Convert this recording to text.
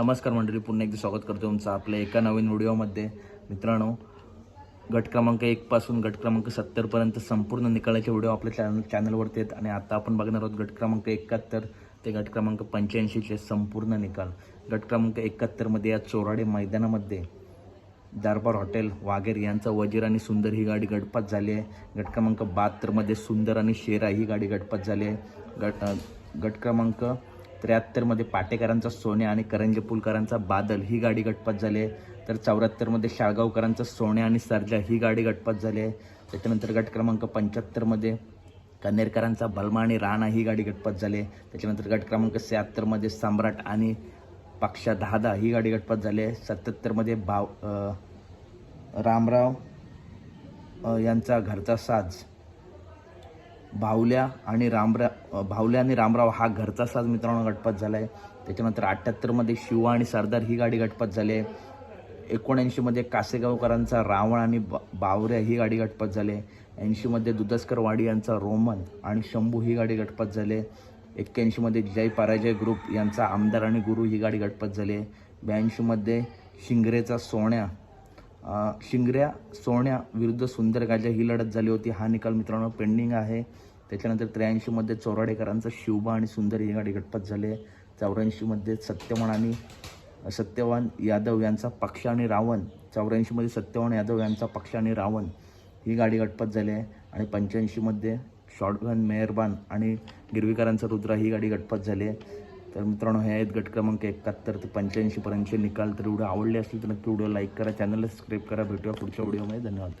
नमस्कार मंडळी पुन्हा एकदा स्वागत करतो तुमचं आपल्या एका नवीन व्हिडिओमध्ये. मित्रांनो गट क्रमांक एकपासून गट क्रमांक सत्तरपर्यंत संपूर्ण निकालाचे व्हिडिओ आपल्या चॅनल चॅनलवरती आहेत आणि आता आपण बघणार आहोत गट क्रमांक एकाहत्तर ते गट क्रमांक पंच्याऐंशीचे संपूर्ण निकाल. गट क्रमांक एकाहत्तरमध्ये या चोराडे मैदानामध्ये दरबार हॉटेल वाघेर यांचा वजीर आणि सुंदर ही गाडी गटपात झाली आहे. गट क्रमांक बहात्तरमध्ये सुंदर आणि शेरा ही गाडी गटपात झाली आहे. गट गट क्रमांक त्र्याहत्तरमध्ये पाटेकरांचा सोने आणि करंजे पुलकरांचा बादल ही गाडी गटपात झाली आहे. तर चौऱ्याहत्तरमध्ये शाळगावकरांचा सोने आणि सर्जा ही गाडी गटपात झाली आहे. त्याच्यानंतर गट क्रमांक पंच्याहत्तरमध्ये कन्नेरकरांचा बलमा आणि राणा ही गाडी गटपात झाली आहे. त्याच्यानंतर गट क्रमांक शहात्तरमध्ये सम्राट आणि पक्षा दहादा ही गाडी गटपात झाली आहे. सत्याहत्तरमध्ये भाव रामराव यांचा घरचा साज भावल्या आणि रामरा भावल्या आणि रामराव हा घरचा साज मित्रांनो गटपात झाला आहे त्याच्यानंतर अठ्ठ्याहत्तरमध्ये शिवा आणि सरदार ही गाडी गटपात झाली आहे. एकोणऐंशीमध्ये कासेगावकरांचा रावण आणि बा बावऱ्या ही गाडी गटपात झाली आहे. ऐंशीमध्ये दुधस्कर वाडी यांचा रोमन आणि शंभू ही गाडी गटपात झाली आहे. एक्क्याऐंशीमध्ये जय पराजय ग्रुप यांचा आमदार आणि गुरु ही गाडी गटपात झाली आहे. ब्याऐंशीमध्ये शिंगरेचा सोन्या शिंगऱ्या सोन्या विरुद्ध सुंदर गाजा ही लढत झाली होती. हा निकाल मित्रांनो पेंडिंग आहे. त्याच्यानंतर त्र्याऐंशीमध्ये चोराडेकरांचा शिवबा आणि सुंदर ही गाडी गटपत झाली. आहे चौऱ्याऐंशीमध्ये सत्यवान आणि सत्यवान यादव यांचा पक्ष आणि रावण चौऱ्याऐंशीमध्ये सत्यवान यादव यांचा पक्ष आणि रावण ही गाडी गटपत झाली आहे. आणि पंच्याऐंशीमध्ये शॉटगन मेहरबान आणि गिरवीकरांचा रुद्रा ही गाडी गटपत झाली आहे. तर मित्रांनो हे आहेत गट क्रमांक एकाहत्तर ते पंच्याऐंशीपर्यंतचे निकाल. तर व्हिडिओ आवडले असतील तर नक्की व्हिडिओ लाईक करा चॅनलला सबस्क्राईब करा. भेटूया पुढच्या व्हिडिओमध्ये. धन्यवाद.